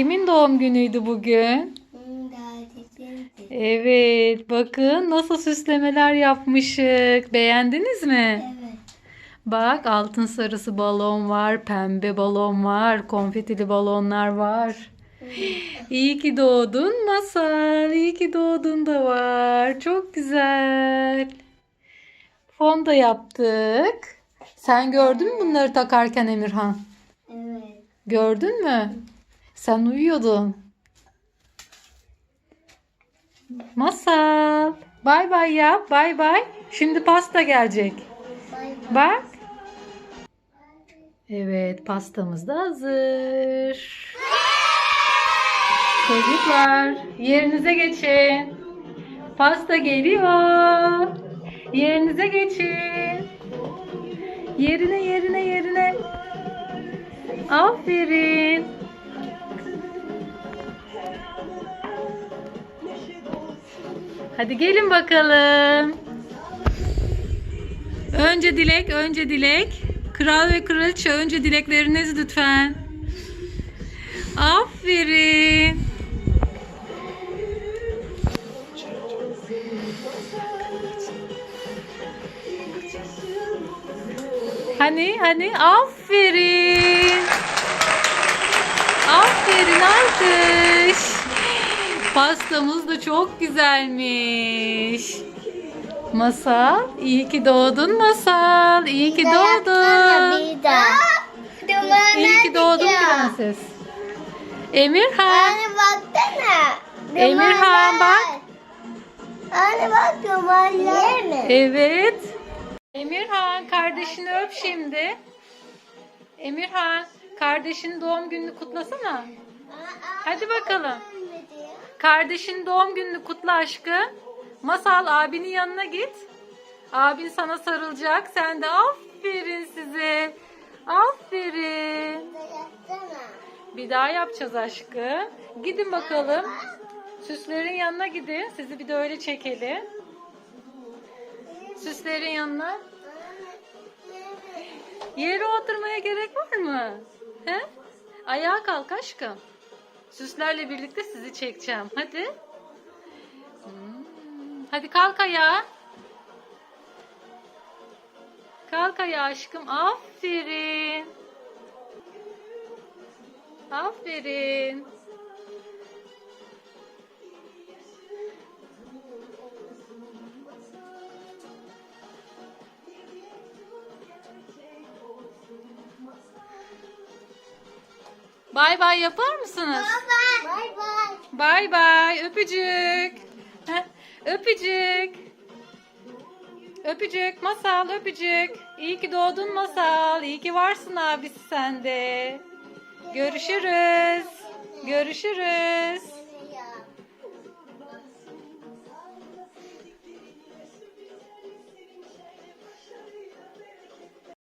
Kimin doğum günüydü bugün? Evet, bakın nasıl süslemeler yapmışık. Beğendiniz mi? Evet. Bak altın sarısı balon var, pembe balon var, konfetili balonlar var. İyi ki doğdun Masal. İyi ki doğdun da var. Çok güzel. Fon da yaptık. Sen gördün mü bunları takarken Emirhan? Evet. Gördün mü? Sen uyuyordun. Masal. Bay bay yap. Bay bay. Şimdi pasta gelecek. Bak. Evet pastamız da hazır. Çocuklar yerinize geçin. Pasta geliyor. Yerinize geçin. Yerine yerine yerine. Aferin. Hadi gelin bakalım. Önce dilek, önce dilek. Kral ve kraliçe önce dilekleriniz lütfen. Aferin. Hani hani aferin. Pastamız da çok güzelmiş. Masal, iyi ki doğdun Masal. İyi ki doğdun. İyi ki doğdun prenses. Emirhan. Anne baksana. Emirhan, bak. Anne bak dumanlar. Evet. Emirhan kardeşini öp şimdi. Emirhan kardeşinin doğum gününü kutlasana. Hadi bakalım. Kardeşin doğum gününü kutla aşkım. Masal abinin yanına git. Abin sana sarılacak. Sen de aferin size. Aferin. Bir daha yapacağız aşkım. Gidin bakalım. Süslerin yanına gidin. Sizi bir de öyle çekelim. Süslerin yanına. Yere oturmaya gerek var mı? He? Ayağa kalk aşkım. Süslerle birlikte sizi çekeceğim. Hadi. Hmm. Hadi kalk ayağa. Kalk ayağa aşkım. Aferin. Aferin. Bay bay yapar mısınız? Bay bay. Bay bay. Öpücük. Öpücük. Öpücük. Masal öpücük. İyi ki doğdun Masal. İyi ki varsın abisi sende. Görüşürüz. Görüşürüz.